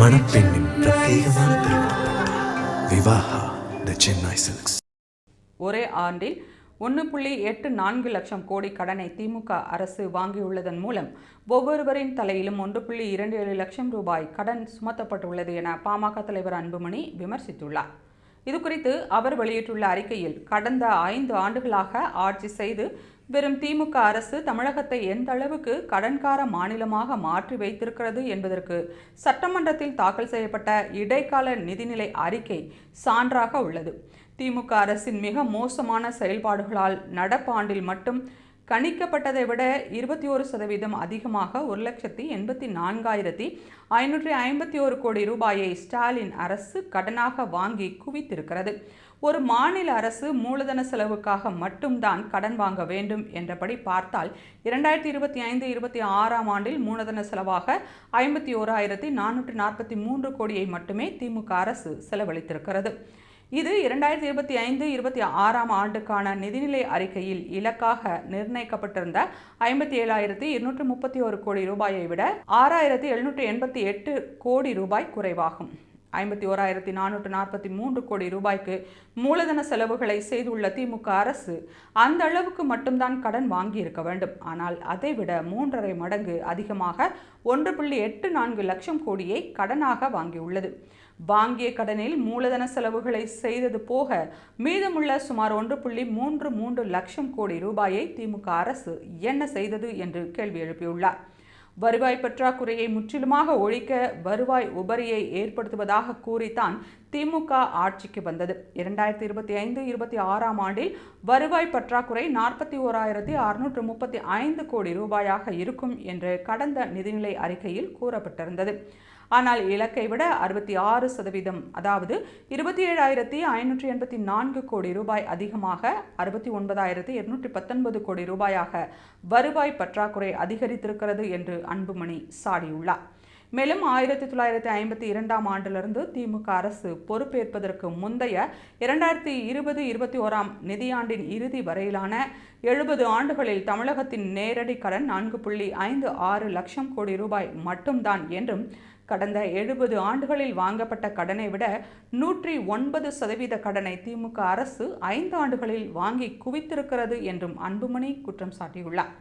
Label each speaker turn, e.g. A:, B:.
A: மணப்பெண்ணின் பிரத்யேகமான விவாஹா த சென்னை சில்க்ஸ்.
B: ஒரே ஆண்டில் ஒன்று புள்ளி எட்டு நான்கு லட்சம் கோடி கடனை திமுக அரசு வாங்கியுள்ளதன் மூலம் ஒவ்வொருவரின் தலையிலும் ஒன்று புள்ளி இரண்டு ஏழு லட்சம் ரூபாய் கடன் சுமத்தப்பட்டுள்ளது என பாமக தலைவர் அன்புமணி விமர்சித்துள்ளார். இதுகுறித்து அவர் வெளியிட்டுள்ள அறிக்கையில் கடந்த ஐந்து ஆண்டுகளாக ஆட்சி செய்து வெறும் திமுக அரசு தமிழகத்தை எந்த அளவுக்கு கடன்கார மாநிலமாக மாற்றி வைத்திருக்கிறது என்பதற்கு சட்டமன்றத்தில் தாக்கல் செய்யப்பட்ட இடைக்கால நிதிநிலை அறிக்கை சான்றாக உள்ளது. திமுக அரசின் மிக மோசமான செயல்பாடுகளால் நடப்பாண்டில் மட்டும் கணிக்கப்பட்டதை விட இருபத்தி ஒரு சதவீதம் அதிகமாக ஒரு லட்சத்தி எண்பத்தி நான்காயிரத்தி ஐநூற்றி ஐம்பத்தி ஒரு கோடி ரூபாயை ஸ்டாலின் அரசு கடனாக வாங்கி குவித்திருக்கிறது. ஒரு மாநில அரசு மூலதன செலவுக்காக மட்டும்தான் கடன் வாங்க வேண்டும் என்றபடி பார்த்தால் இரண்டாயிரத்தி இருபத்தி ஐந்து இருபத்தி ஆறாம் ஆண்டில் மூலதன செலவாக ஐம்பத்தி ஓராயிரத்தி நானூற்றி நாற்பத்தி மூன்று கோடியை மட்டுமே திமுக அரசு செலவழித்திருக்கிறது. இது இரண்டாயிரத்தி இருபத்தி ஐந்து இருபத்தி ஆறாம் ஆண்டுக்கான நிதிநிலை அறிக்கையில் இலக்காக நிர்ணயிக்கப்பட்டிருந்த ஐம்பத்தி ஏழாயிரத்தி இருநூற்று முப்பத்தி ஒரு கோடி ரூபாயை விட ஆறாயிரத்தி எழுநூற்றி எண்பத்தி எட்டு கோடி ரூபாய் குறைவாகும். ஐம்பத்தி ஓராயிரத்தி நானூற்று நாற்பத்தி மூன்று கோடி ரூபாய்க்கு மூலதன செலவுகளை செய்துள்ள திமுக அரசு அந்த அளவுக்கு மட்டும்தான் கடன் வாங்கியிருக்க வேண்டும். ஆனால் அதைவிட மூன்றரை மடங்கு அதிகமாக ஒன்று புள்ளி எட்டு நான்கு லட்சம் கோடியை கடனாக வாங்கியுள்ளது. வாங்கிய கடனில் மூலதன செலவுகளை செய்தது போக மீதமுள்ள சுமார் ஒன்று புள்ளி மூன்று மூன்று லட்சம் கோடி ரூபாயை திமுக அரசு என்ன செய்தது என்று கேள்வி எழுப்பியுள்ளார். வருவாய் பற்றாக்குறையை முற்றிலுமாக ஒழிக்க வருவாய் உபரியை ஏற்படுத்துவதாக கூறித்தான் திமுக ஆட்சிக்கு வந்தது. இரண்டாயிரத்தி இருபத்தி ஐந்து இருபத்தி ஆறாம் ஆண்டில் வருவாய் பற்றாக்குறை நாற்பத்தி ஓராயிரத்தி அறுநூற்று முப்பத்தி ஐந்து கோடி ரூபாயாக இருக்கும் என்று கடந்த நிதிநிலை அறிக்கையில் கூறப்பட்டிருந்தது. ஆனால் இலக்கை விட அறுபத்தி ஆறு சதவீதம் அதாவது இருபத்தி ஏழாயிரத்தி ஐநூற்றி எண்பத்தி நான்கு கோடி ரூபாய் அதிகமாக அறுபத்தி ஒன்பதாயிரத்தி இருநூற்றி பத்தொன்பது கோடி ரூபாயாக வருவாய் பற்றாக்குறை அதிகரித்திருக்கிறது என்று அன்புமணி சாடியுள்ளார். மேலும் ஆயிரத்தி தொள்ளாயிரத்தி ஐம்பத்தி இரண்டாம் ஆண்டிலிருந்து திமுக அரசு பொறுப்பேற்பதற்கு முந்தைய இரண்டாயிரத்தி இருபது இருபத்தி ஓராம் நிதியாண்டின் இறுதி வரையிலான எழுபது ஆண்டுகளில் தமிழகத்தின் நேரடி கடன் நான்கு புள்ளி ஐந்து ஆறு லட்சம் கோடி ரூபாய் மட்டும்தான் என்றும் கடந்த எழுபது ஆண்டுகளில் வாங்கப்பட்ட கடனை விட நூற்றி ஒன்பது சதவீத கடனை திமுக அரசு ஐந்து ஆண்டுகளில் வாங்கி குவித்திருக்கிறது என்றும் அன்புமணி குற்றம் சாட்டியுள்ளார்.